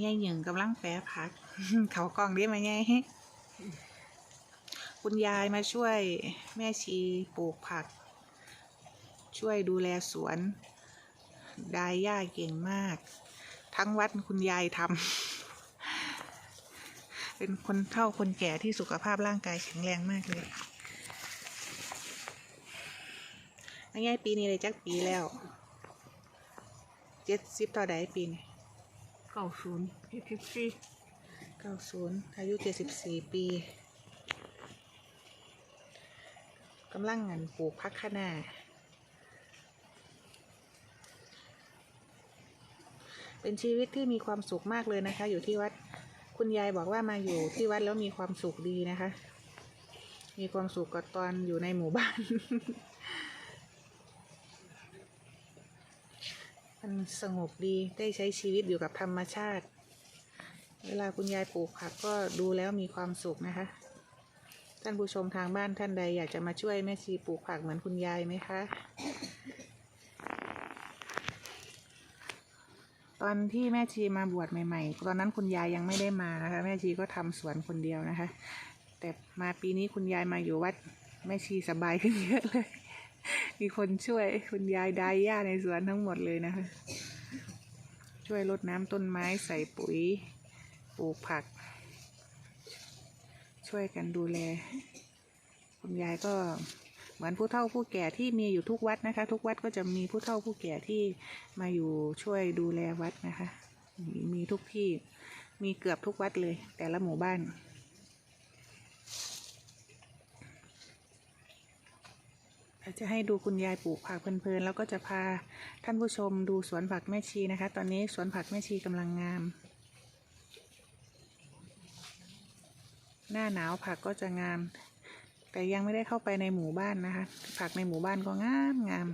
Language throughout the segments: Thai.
แย่หยิงกำลังแปรผัก เขากล่องได้ไหมแย่คุณยายมาช่วยแม่ชีปลูกผัก ช่วยดูแลสวนดายหญ้าเก่งมาก ทั้งวัดคุณยายทำเป็นคนเฒ่าคนแก่ที่สุขภาพร่างกายแข็งแรงมากเลยง่ายปีนี้เลยจักปีแล้วเจ็ดสิบต่อใดปีนี้ ก้าศูนย์เจ็ดสิบสี่เก้าศูนย์อายุเจ็ดสิบสี่ปีกำลังงานปลูกพักคนาเป็นชีวิตที่มีความสุขมากเลยนะคะ อยู่ที่วัดคุณยายบอกว่ามาอยู่ที่วัดแล้วมีความสุขดีนะคะ มีความสุขกว่าตอนอยู่ในหมู่บ้าน มันสงบดีได้ใช้ชีวิตอยู่กับธรรมชาติ เวลาคุณยายปลูกผักก็ดูแล้วมีความสุขนะคะ ท่านผู้ชมทางบ้านท่านใดอยากจะมาช่วยแม่ชีปลูกผักเหมือนคุณยายไหมคะ ตอนที่แม่ชีมาบวชใหม่ ๆ ตอนนั้นคุณยายยังไม่ได้มานะคะ แม่ชีก็ทำสวนคนเดียวนะคะ แต่มาปีนี้คุณยายมาอยู่วัดแม่ชีสบายขึ้นเยอะเลย มีคนช่วยคุณยายดายหญ้าในสวนทั้งหมดเลยนะคะ ช่วยรดน้ำต้นไม้ใส่ปุ๋ยปลูกผัก ช่วยกันดูแล คุณยายก็เหมือนผู้เฒ่าผู้แก่ที่มีอยู่ทุกวัดนะคะ ทุกวัดก็จะมีผู้เฒ่าผู้แก่ที่มาอยู่ช่วยดูแลวัดนะคะมมีทุกที่มีเกือบทุกวัดเลย แต่ละหมู่บ้าน เรา จะให้ดูคุณยายปลูกผักเพลินๆ แล้วก็จะพาท่านผู้ชมดูสวนผักแม่ชีนะคะ ตอนนี้สวนผักแม่ชีกำลังงาม หน้าหนาวผักก็จะงาม แต่ยังไม่ได้เข้าไปในหมู่บ้านนะคะ ผักในหมู่บ้านก็งามงาม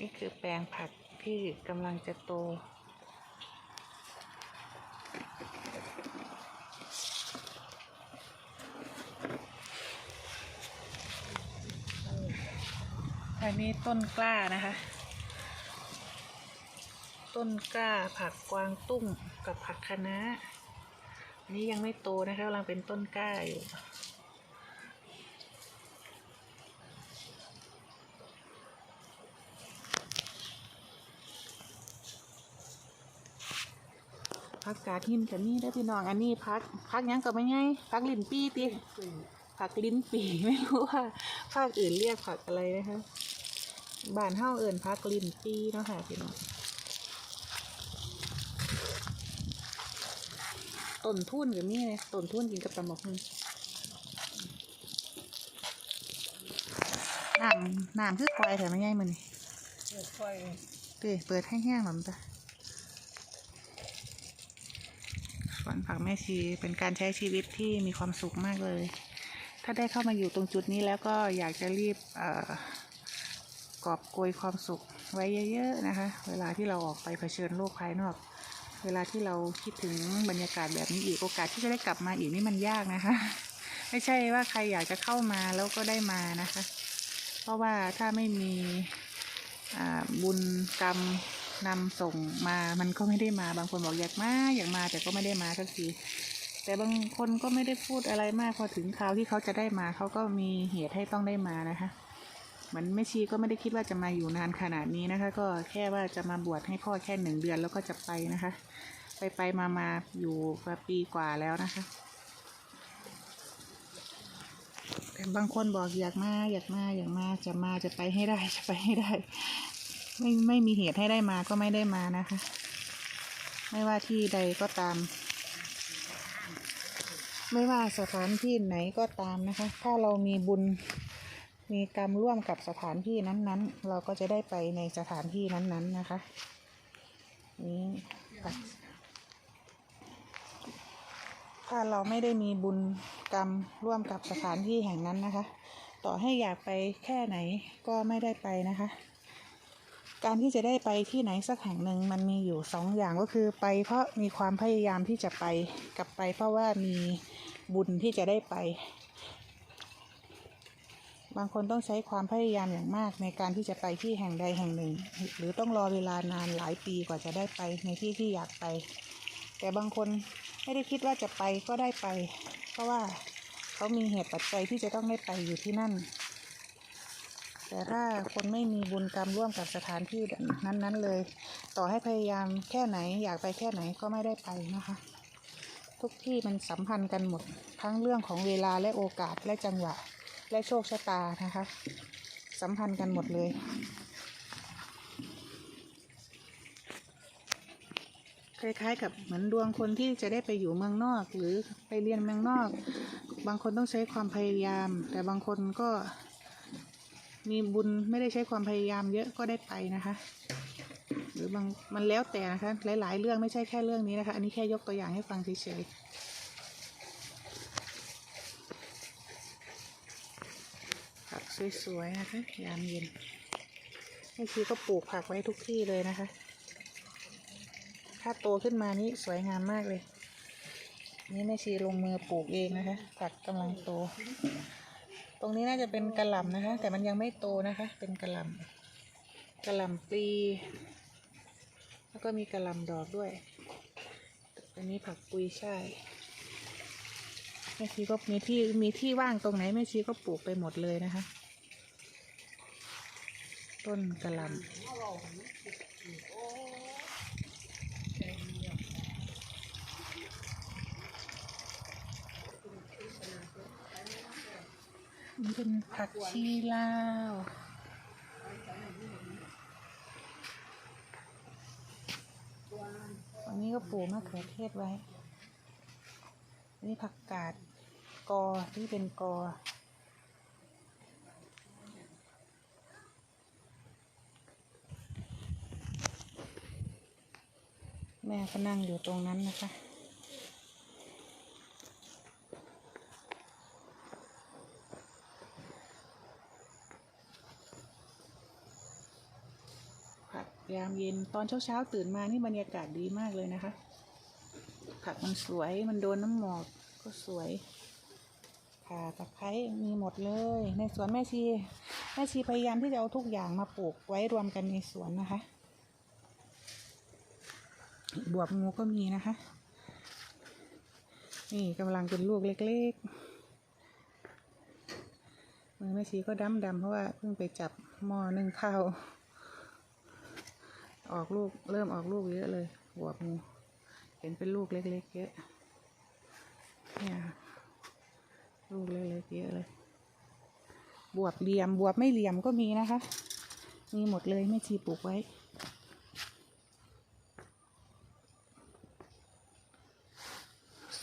นี่คือแปลงผักที่กำลังจะโต อันนี้ต้นกล้านะคะ ต้นกล้าผักกวางตุ้งกับผักคะน้า นี้ยังไม่โตนะคะกำลังเป็นต้นกล้าอยู่ ผักกาดหินกับนี่ได้อพี่น้องอันนี้พักพักหยังก็ไม่ไงพักลิ้นปี้ติผักลิ้นปีไม่รู้ว่าภาคอื่นเรียกผักอะไรนะคะบ้านเฮาเอิญพักลิ้นปีเนาะค่ะพี่น้องต้นทุนกับนี่เลยต้นทุนกินกับตำบักหุ่งน้ำน้ำคือควายแถมไม่ไงมันนี่เปิดไฟเต้เปิดให้แห้งหน่อยจ้ะส วนผักแม่ชีเป็นการใช้ชีวิตที่มีความสุขมากเลย ถ้าได้เข้ามาอยู่ตรงจุดนี้แล้วก็อยากจะรีบเอ่อกอบโกยความสุขไว้เยอะ ๆ นะคะ เวลาที่เราออกไปเผชิญโลกภายนอก เวลาที่เราคิดถึงบรรยากาศแบบนี้อีกโอกาสที่จะได้กลับมาอีกนี่มันยากนะคะ ไม่ใช่ว่าใครอยากจะเข้ามาแล้วก็ได้มานะคะ เพราะว่าถ้าไม่มีบุญกรรม นำส่งมามันก็ไม่ได้มาบางคนบอกอยากมาอยากมาแต่ก็ไม่ได้มาสักทีแต่บางคนก็ไม่ได้พูดอะไรมากพอถึงคราวที่เขาจะได้มาเขาก็มีเหตุให้ต้องได้มานะคะเหมือนแม่ชีก็ไม่ได้คิดว่าจะมาอยู่นานขนาดนี้นะคะ ก็แค่ว่าจะมาบวชให้พ่อแค่หนึ่งเดือนแล้วก็จะไปนะคะ ไปไปมามาอยู่มาปีกว่าแล้วนะคะแต่บางคนบอกอยากมาอยากมาอยากมาจะมาจะไปให้ได้จะไปให้ได้ ไม่ไม่มีเหตุให้ได้มาก็ไม่ได้มานะคะ ไม่ว่าที่ใดก็ตาม ไม่ว่าสถานที่ไหนก็ตามนะคะ ถ้าเรามีบุญมีกรรมร่วมกับสถานที่นั้นๆ เราก็จะได้ไปในสถานที่นั้นๆนะคะ นี่ถ้าเราไม่ได้มีบุญกรรมร่วมกับสถานที่แห่งนั้นนะคะ ต่อให้อยากไปแค่ไหนก็ไม่ได้ไปนะคะ การที่จะได้ไปที่ไหนสักแห่งหนึ่งมันมีอยู่สองอย่างก็คือไปเพราะมีความพยายามที่จะไปกับไป เพราะว่ามีบุญที่จะได้ไป บางคนต้องใช้ความพยายามอย่างมากในการที่จะไปที่แห่งใดแห่งหนึ่ง หรือต้องรอเวลานานหลายปีกว่าจะได้ไปในที่ที่อยากไป แต่บางคนไม่ได้คิดว่าจะไปก็ได้ไป เพราะว่าเขามีเหตุปัจจัยที่จะต้องได้ไปอยู่ที่นั่น แต่ถ้าคนไม่มีบุญกรรมร่วมกับสถานที่นั้น ๆ เลย ต่อให้พยายามแค่ไหนอยากไปแค่ไหนก็ไม่ได้ไปนะคะ ทุกที่มันสัมพันธ์กันหมดทั้งเรื่องของเวลาและโอกาสและจังหวะ และโชคชะตานะคะ สัมพันธ์กันหมดเลยคล้ายๆกับเหมือนดวงคนที่จะได้ไปอยู่เมืองนอก หรือไปเรียนเมืองนอก บางคนต้องใช้ความพยายาม แต่บางคนก็ มีบุญไม่ได้ใช้ความพยายามเยอะก็ได้ไปนะคะ หรือบางมันแล้วแต่นะคะ หลาย ๆ เรื่องไม่ใช่แค่เรื่องนี้นะคะ อันนี้แค่ยกตัวอย่างให้ฟังเฉยๆผักสวยๆนะคะยามเย็นแม่ชีก็ปลูกผักไว้ทุกที่เลยนะคะ ถ้าโตขึ้นมานี่สวยงามมากเลย นี่แม่ชีลงมือปลูกเองนะคะ ผักกำลังโต ตรงนี้น่าจะเป็นกระหล่ำนะคะ แต่มันยังไม่โตนะคะ เป็นกระหล่ำกระหล่ำปลีแล้วก็มีกระหล่ำดอกด้วย อันนี้ผักปุยช่ายแม่ชีก็มีที่มีที่ว่างตรงไหนแม่ชีก็ปลูกไปหมดเลยนะคะ ต้นกระหล่ำ นเป็นผักชีลาวอันนี้ก็ปลูกมะเขือเทศไว้นนี้ผักกาดกอที่เป็นกอแม่ก็นั่งอยู่ตรงนั้นนะคะ ผักยาม เย็นตอนเช้าๆตื่นมานี่บรรยากาศดีมากเลยนะคะ ผักมันสวยมันโดนน้ำหมอกก็สวยค่ะตะไคร้มีหมดเลย ในสวนแม่ชี แม่ชีพยายามที่จะเอาทุกอย่างมาปลูกไว้รวมกันในสวนนะคะบวบงูก็มีนะคะ นี่กำลังเป็นลูกเล็กๆมือแม่ชีก็ดำๆเพราะว่าเพิ่งไปจับหม้อนึ่งข้าว ออกลูกเริ่มออกลูกเยอะเลยบวบงูเห็นเป็นลูกเล็กๆเยอะเนี่ยลูกเล็กๆเยอะเลย บวบเหลี่ยมบวบไม่เหลี่ยมก็มีนะคะ มีหมดเลยแม่ชีปลูกไว้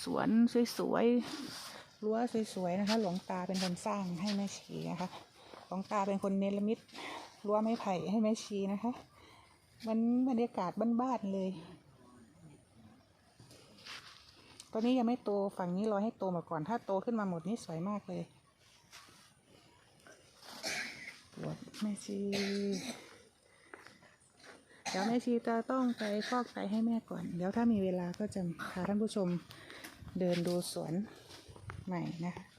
สวนสวยๆ รั้วสวยๆ นะคะ หลวงตาเป็นคนสร้างให้แม่ชีนะคะ หลวงตาเป็นคนเนรมิตรั้วไม้ไผ่ให้แม่ชีนะคะ มันบรรยากาศบ้านๆเลย ตอนนี้ยังไม่โตฝั่งนี้รอให้โตมาก่อน ถ้าโตขึ้นมาหมดนี่สวยมากเลยปวดแม่ชีเดี๋ยวแม่ชีจะต้องไปฟอกไตให้แม่ก่อน เดี๋ยวถ้ามีเวลาก็จะพาท่านผู้ชมเดินดูสวนใหม่นะคะ